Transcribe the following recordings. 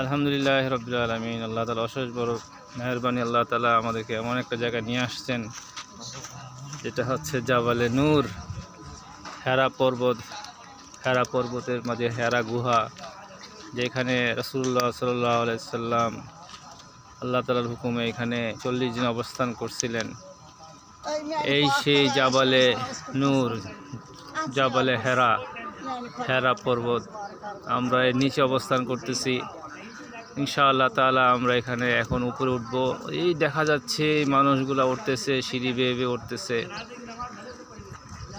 আলহামদুলিল্লাহ রবিল আলমিন। আল্লাহ তালা অশেষ বড় মেহরবানি আল্লাহ তালা আমাদেরকে এমন একটা জায়গায় নিয়ে আসছেন, যেটা হচ্ছে জাবালে নূর, হেরা পর্বত, হেরা পর্বতের মাঝে হেরা গুহা, যেখানে রসুল্লাহ সাল্লাহ আলাইসাল্লাম আল্লাহ তালার হুকুমে এখানে চল্লিশ দিন অবস্থান করছিলেন। এই সেই জাবালে নূর, জাবালে হেরা হেরা পর্বত। আমরা এর নিচে অবস্থান করতেছি। ইনশাআল্লাহ তাআলা আমরা এখানে এখন উপরে উঠব। এই দেখা যাচ্ছে মানুষগুলা উঠতেছে, সিঁড়ি বেয়ে বেয়ে উঠতেছে।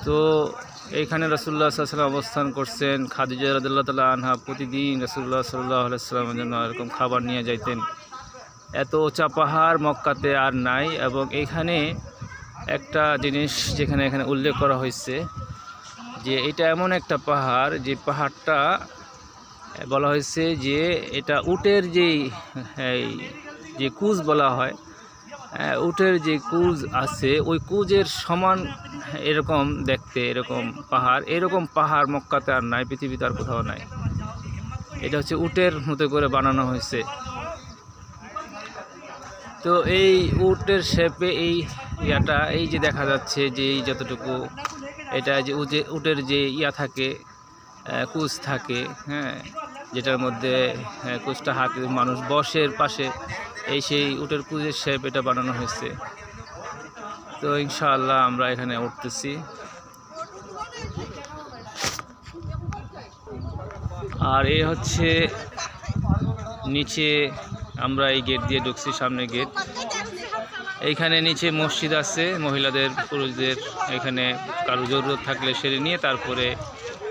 তো এইখানে রসুল্লাহ সাল্লাম অবস্থান করছেন। খাদিজা রাদুল্লাহ তালা আনহা প্রতিদিন রসুল্লাহ সাল্লাহ সাল্লামের জন্য এরকম খাবার নিয়ে যাইতেন। এত উঁচা পাহাড় মক্কাতে আর নাই এবং এইখানে একটা জিনিস যেখানে এখানে উল্লেখ করা হয়েছে যে এটা এমন একটা পাহাড় যে পাহাড়টা বলা হয়েছে যে এটা উটের যেই যে কুজ বলা হয় হ্যাঁ, উটের যে কুজ আছে ওই কুজের সমান এরকম দেখতে এরকম পাহাড়। এরকম পাহাড় মক্কাতে আর নাই পৃথিবীতে আর কোথাও নাই। এটা হচ্ছে উটের মতো করে বানানো হয়েছে। তো এই উটের শেপে এই ইয়াটা এই যে দেখা যাচ্ছে যে এই যতটুকু এটা যে উজে, উটের যে ইয়া থাকে কুচ থাকে হ্যাঁ যেটার মধ্যে কুচটা হাতে মানুষ বসের পাশে, এই সেই উটের কুচের শেপ এটা বানানো হয়েছে। তো ইনশাআল্লাহ আমরা এখানে উঠতেছি। আর এ হচ্ছে নিচে আমরা এই গেট দিয়ে ঢুকছি, সামনে গেট। এইখানে নিচে মসজিদ আছে মহিলাদের পুরুষদের। এখানে কারও জরুরত থাকলে সেরে নিয়ে তারপরে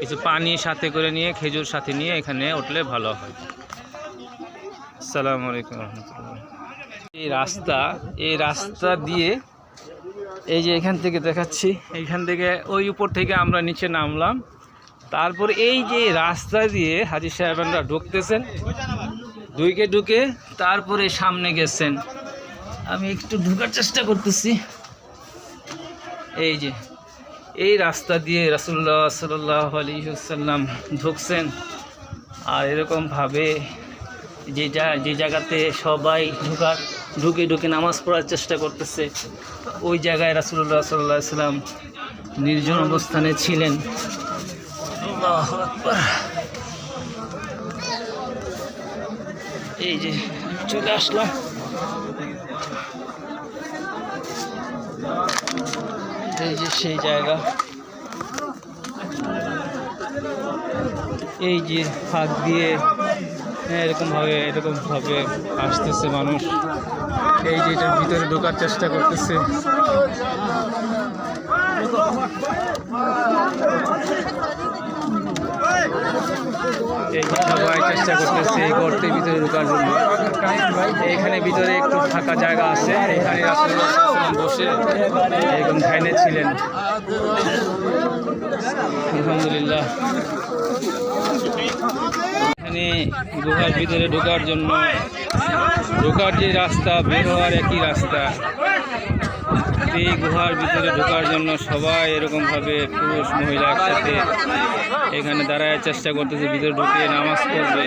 কিছু পানি সাথে করে নিয়ে খেজুর সাথে নিয়ে এখানে উঠলে ভালো হয়। আসসালামু আলাইকুম রহমতুল্লাহ। এই রাস্তা এই রাস্তা দিয়ে এই যে এখান থেকে দেখাচ্ছি এইখান থেকে ওই উপর থেকে আমরা নিচে নামলাম। তারপর এই যে রাস্তা দিয়ে হাজি সাহেবানরা ঢুকতেছেন দুইকে ঢুকে তারপরে সামনে গেছেন। আমি একটু ঢুকার চেষ্টা করতেছি। এই যে, এই রাস্তা দিয়ে রাসুল্লাহ সাল্লাহ আলহিসাল্লাম ঢুকছেন। আর এরকমভাবে যে যা, যে জায়গাতে সবাই ঢুকার, ঢুকে ঢুকে নামাজ পড়ার চেষ্টা করতেছে, ওই জায়গায় রাসুল্লাহ সাল্লাহ সাল্লাম নির্জন অবস্থানে ছিলেন। এই যে, চলে আসলাম। এই যে সেই জায়গা। এই যে ফাঁক দিয়ে হ্যাঁ, এরকমভাবে এরকমভাবে আসতেছে মানুষ। এই যে এটার ভিতরে ঢোকার চেষ্টা করতেছে। এই চেষ্টা করতেছে এই গর্তের ভিতরে ঢোকার জন্য। এখানে ভিতরে একটু ফাঁকা জায়গা আছে। এখানে ওয়াসাল্লাম বসে এরকম ধাইনে ছিলেন। আলহামদুলিল্লাহ। এখানে গুহার ভিতরে ঢোকার জন্য ঢোকার যে রাস্তা, বের হওয়ার একই রাস্তা। এই গুহার ভিতরে ঢোকার জন্য সবাই এরকমভাবে পুরুষ, মহিলা একসাথে এখানে দাঁড়ায় চেষ্টা করতেছে, ভিতরে ঢুকিয়ে নামাজ পড়বে।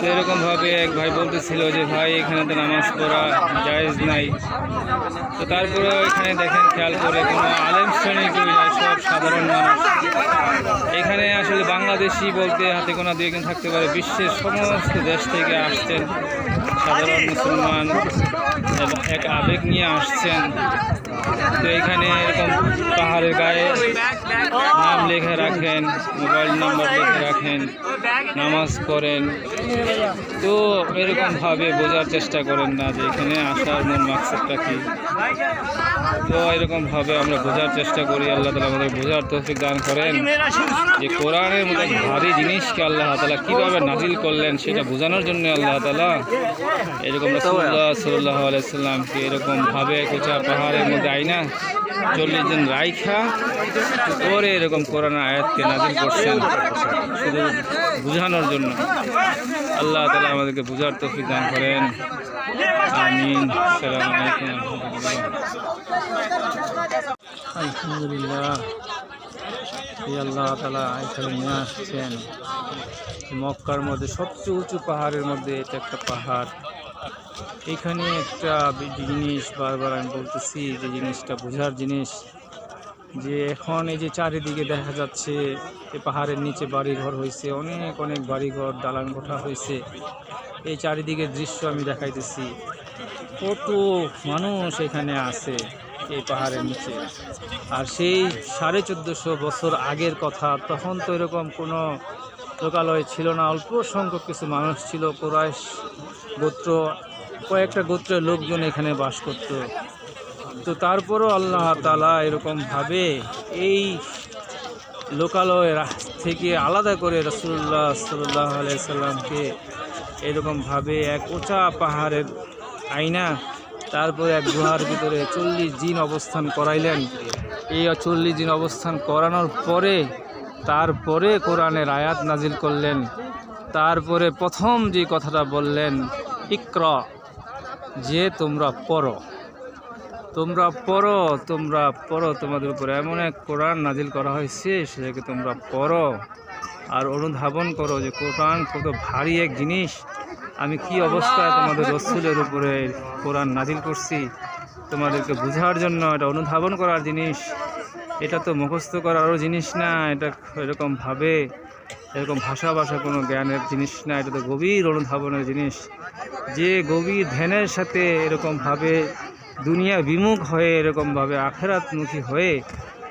তো এরকমভাবে এক ভাই বলতেছিল যে, ভাই, এখানে তো নামাজ পড়া জায়েজ নাই। তো তারপরে এখানে দেখেন খেয়াল করে কোনো আলেম শ্রেণির কেউ যায় সব সাধারণ মানুষ। এখানে আসলে বাংলাদেশি বলতে হাতে গোনা দুই একজন থাকতে পারে বিশ্বের সমস্ত দেশ থেকে আসছেন সাধারণ মুসলমান এক আবেগ নিয়ে আসছেন। তো এখানে এরকম পাহাড়ের গায়ে লেখে রাখেন, মোবাইল নাম্বার লিখে রাখেন, নামাজ পড়েন। তো এরকমভাবে বোঝার চেষ্টা করেন না যে এখানে আসার মূল মাকসাদটা কি। তো এরকমভাবে আমরা বোঝার চেষ্টা করি, আল্লাহ তালা আমাদের বোঝার তৌফিক দান করেন। যে কোরআনের মতো ভারী জিনিসকে আল্লাহ তালা কীভাবে নাজিল করলেন সেটা বোঝানোর জন্য আল্লাহ তালা এরকম রসুল্লাহ সাল্লাহ আলাইসাল্লামকে এরকমভাবে কোচা পাহাড়ের মধ্যে আইনা চল্লিশ দিন রাইখা পরে এরকম কোরআন আয়াতকে নাজিল করছেন শুধু বোঝানোর জন্য। আল্লাহ তালা আমাদেরকে বোঝার তৌফিক দান করেন। আমিন। আল্লাহ তালা এখানে নিয়ে আসছেন। মক্কার মধ্যে সবচেয়ে উঁচু পাহাড়ের মধ্যে এটা একটা পাহাড়। এখানে একটা জিনিস বারবার আমি বলতেছি, যে জিনিসটা বোঝার জিনিস যে এখন এই যে চারিদিকে দেখা যাচ্ছে এই পাহাড়ের নিচে বাড়িঘর হয়েছে, অনেক অনেক বাড়িঘর, দালান কোঠা হয়েছে। এই চারিদিকে দৃশ্য আমি দেখাইতেছি। কত মানুষ এখানে আছে এই পাহাড়ের নিচে। আর সেই সাড়ে চোদ্দোশো বছর আগের কথা, তখন তো এরকম কোনো লোকালয় ছিল না। অল্প সংখ্যক কিছু মানুষ ছিল। কোরাইশ গোত্র, কয়েকটা গোত্রের লোকজন এখানে বাস করত। তো তারপরও আল্লাহ তালা এরকমভাবে এই লোকালয় থেকে আলাদা করে রসুল্লাহ সাল্লাহ আলাইসাল্লামকে এরকমভাবে এক উঁচা পাহাড়ের আইনা তারপরে এক গুহার ভিতরে চল্লিশ দিন অবস্থান করাইলেন। এই চল্লিশ দিন অবস্থান করানোর পরে, তারপরে কোরআনের আয়াত নাজিল করলেন। তারপরে প্রথম যে কথাটা বললেন, ইক্র যে তোমরা পড়ো। তোমরা পড়ো তোমরা পড়ো তোমাদের উপরে। এমন এক কোরআন নাজিল করা হয়েছে সেটাকে তোমরা পড়ো আর অনুধাবন করো যে কোরআন কত ভারী এক জিনিস। আমি কি অবস্থায় তোমাদের রসুলের উপরে কোরআন নাজিল করছি তোমাদেরকে বোঝার জন্য এটা অনুধাবন করার জিনিস। এটা তো মুখস্থ করারও জিনিস না এটা এরকমভাবে এরকম ভাষা ভাষা কোনো জ্ঞানের জিনিস না এটা তো গভীর অনুধাবনের জিনিস। যে গভীর ধ্যানের সাথে এরকমভাবে দুনিয়া বিমুখ হয়ে এরকমভাবে আখেরাতমুখী হয়ে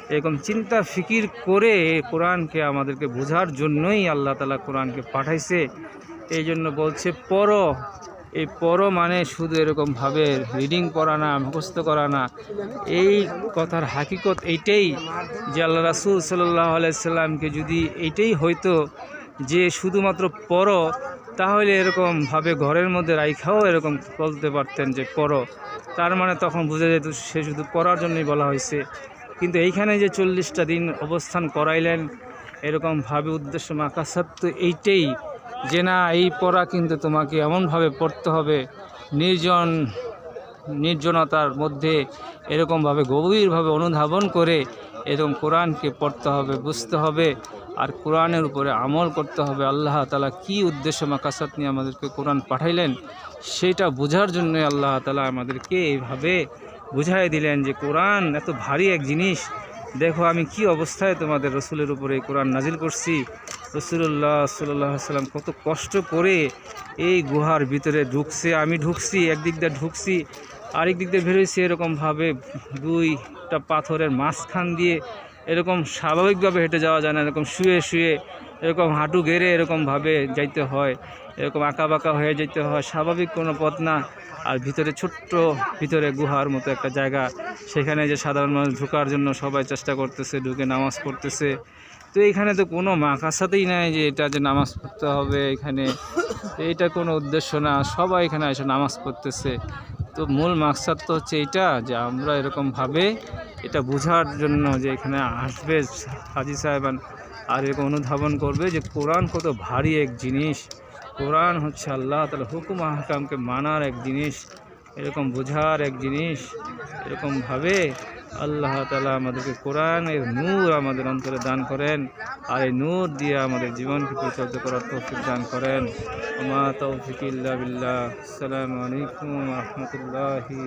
এরকম চিন্তা ফিকির করে কোরআনকে আমাদেরকে বোঝার জন্যই আল্লাহ তালা কোরআনকে পাঠাইছে। এই জন্য বলছে পর এই পর মানে শুধু এরকমভাবে রিডিং করা না, মুখস্থ করা না। এই কথার হাকিকত এইটাই যে আল্লাহ রাসুল সাল্লাহ আলাইসাল্লামকে যদি এইটাই হয়তো যে শুধুমাত্র পর তাহলে এরকমভাবে ঘরের মধ্যে রাইখাও এরকম বলতে পারতেন যে পর তার মানে তখন বোঝা যেত সে শুধু পড়ার জন্যই বলা হয়েছে। কিন্তু এইখানে যে চল্লিশটা দিন অবস্থান করাইলেন এরকমভাবে উদ্দেশ্য মাকাসাত তো এইটাই যে না, এই পড়া কিন্তু তোমাকে এমনভাবে পড়তে হবে, নির্জন, নির্জনতার মধ্যে এরকমভাবে গভীরভাবে অনুধাবন করে এরকম কোরআনকে পড়তে হবে, বুঝতে হবে। আর কোরআনের উপরে আমল করতে হবে। আল্লাহ তালা কি উদ্দেশ্য মাকাসাত নিয়ে আমাদেরকে কোরআন পাঠাইলেন, সেটা বোঝার জন্যই আল্লাহ তালা আমাদেরকে এইভাবে বুঝাই দিলেন যে কোরআন এত ভারী এক জিনিস। দেখো, আমি কি অবস্থায় তোমাদের রসুলের উপরে কোরআন নাজিল করছি। রসুল্লাহ সাল্লাহ সাল্লাম কত কষ্ট করে এই গুহার ভিতরে ঢুকছে, আমি ঢুকছি, একদিক দিয়ে ঢুকছি আরেক দিক দিয়ে বেরোইছি এরকমভাবে দুইটা পাথরের মাঝখান দিয়ে এরকম স্বাভাবিকভাবে হেঁটে যাওয়া যায় না, এরকম শুয়ে শুয়ে, এরকম হাঁটু গেড়ে এরকমভাবে যাইতে হয়, এরকম আঁকা বাঁকা হয়ে যেতে হয়, স্বাভাবিক কোনো পথ না। আর ভিতরে ছোট্ট ভিতরে গুহার মতো একটা জায়গা, সেখানে যে সাধারণ মানুষ ঢোকার জন্য সবাই চেষ্টা করতেছে, ঢুকে নামাজ পড়তেছে। তো এখানে তো কোনো মাকাসাতেই নাই যে এটা যে নামাজ পড়তে হবে এখানে। এইটা কোনো উদ্দেশ্য না, সবাই এখানে এসে নামাজ পড়তেছে। তো মূল মাকসাদ তো হচ্ছে এইটা, যে আমরা এরকমভাবে এটা বোঝার জন্য যে এখানে আসবে হাজি সাহেবান আর এরকম অনুধাবন করবে যে কোরআন কত ভারী এক জিনিস। কোরআন হচ্ছে আল্লাহ তাহলে হুকুম আহকামকে মানার এক জিনিস, এরকম বোঝার এক জিনিস এরকমভাবে আল্লাহ তালা আমাদেরকে কোরআনের নূর আমাদের অন্তরে দান করেন আর এই নূর দিয়ে আমাদের জীবনকে পরিচালিত করার তৌফিক দান করেন। মা তৌফিক বিল্লাহ। আসসালামু আলাইকুম রহমতুল্লাহি